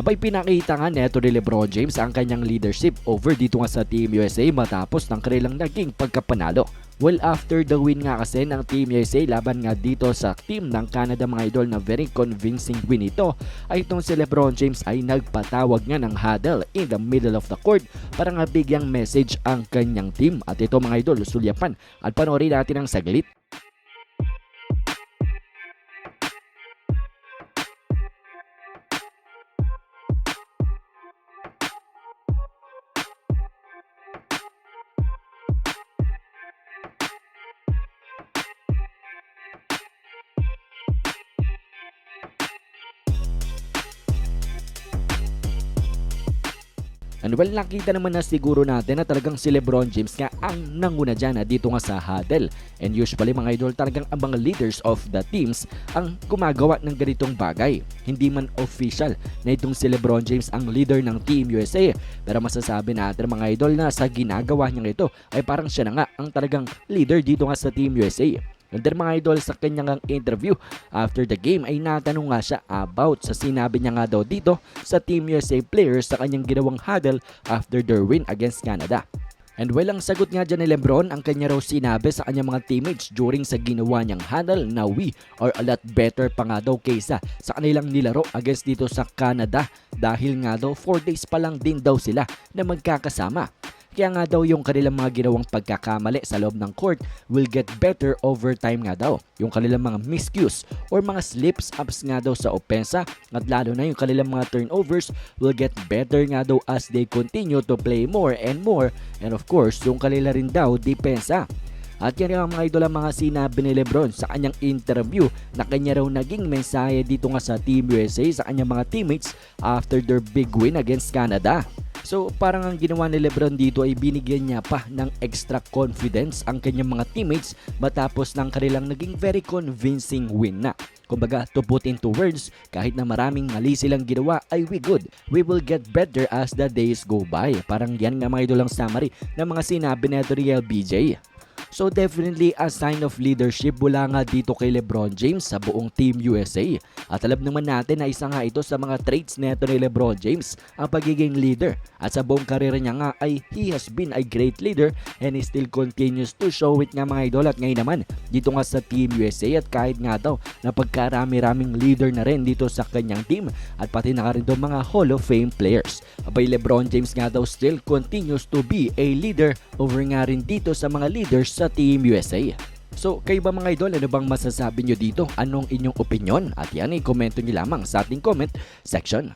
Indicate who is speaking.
Speaker 1: Abay pinakita nga neto ni Lebron James ang kanyang leadership over dito nga sa Team USA matapos ng kanilang naging pagkapanalo. Well, after the win nga kasi ng Team USA laban nga dito sa team ng Canada mga idol na very convincing win ito, ay itong si Lebron James ay nagpatawag nga ng huddle in the middle of the court para nga bigyang message ang kanyang team. At ito mga idol, sulyapan at panoorin natin ang saglit. And well, nakita naman na siguro natin na talagang si Lebron James nga ang nanguna dyan na dito nga sa huddle. And usually mga idol, talagang ang mga leaders of the teams ang gumagawa ng ganitong bagay. Hindi man official na itong si Lebron James ang leader ng Team USA. Pero masasabi natin mga idol na sa ginagawa niya ito ay parang siya na nga ang talagang leader dito nga sa Team USA. And then mga idol sa kanyang ang interview after the game ay natanong nga siya about sa sinabi niya nga daw dito sa Team USA players sa kanyang ginawang huddle after their win against Canada. And well, ang sagot nga dyan ni Lebron, ang kanya raw sinabi sa kanyang mga teammates during sa ginawa niyang huddle na we are a lot better pa nga daw kaysa sa kanilang nilaro against dito sa Canada dahil nga daw 4 days pa lang din daw sila na magkakasama. Kaya nga daw yung kanilang mga ginawang pagkakamali sa loob ng court will get better over time nga daw. Yung kanilang mga miscues or mga slips ups nga daw sa opensa at lalo na yung kanilang mga turnovers will get better nga daw as they continue to play more and more and of course yung kanila rin daw depensa. At yan ang mga idol ang mga sinabi ni Lebron sa kanyang interview na kanya raw naging mensahe dito nga sa Team USA sa kanyang mga teammates after their big win against Canada. So parang ang ginawa ni Lebron dito ay binigyan niya pa ng extra confidence ang kanyang mga teammates matapos ng kanilang naging very convincing win na. Kumbaga, to put into words, kahit na maraming mali silang ginawa ay we good. We will get better as the days go by. Parang yan nga mga idol ang summary ng mga sinabi ni Real BJ. So definitely a sign of leadership mula nga dito kay Lebron James sa buong Team USA. At alam naman natin na isa nga ito sa mga traits neto ni Lebron James ang pagiging leader. At sa buong karera niya nga ay he has been a great leader and he still continues to show it nga mga idol. At ngayon naman dito nga sa Team USA at kahit nga daw na pagkarami-raming leader na rin dito sa kanyang team at pati na rin daw mga Hall of Fame players. Abay Lebron James nga daw still continues to be a leader over nga rin dito sa mga leaders sa Team USA. So, kayo ba mga idol, ano bang masasabi nyo dito? Anong inyong opinion? At yan, i-komento nyo lamang sa ating comment section.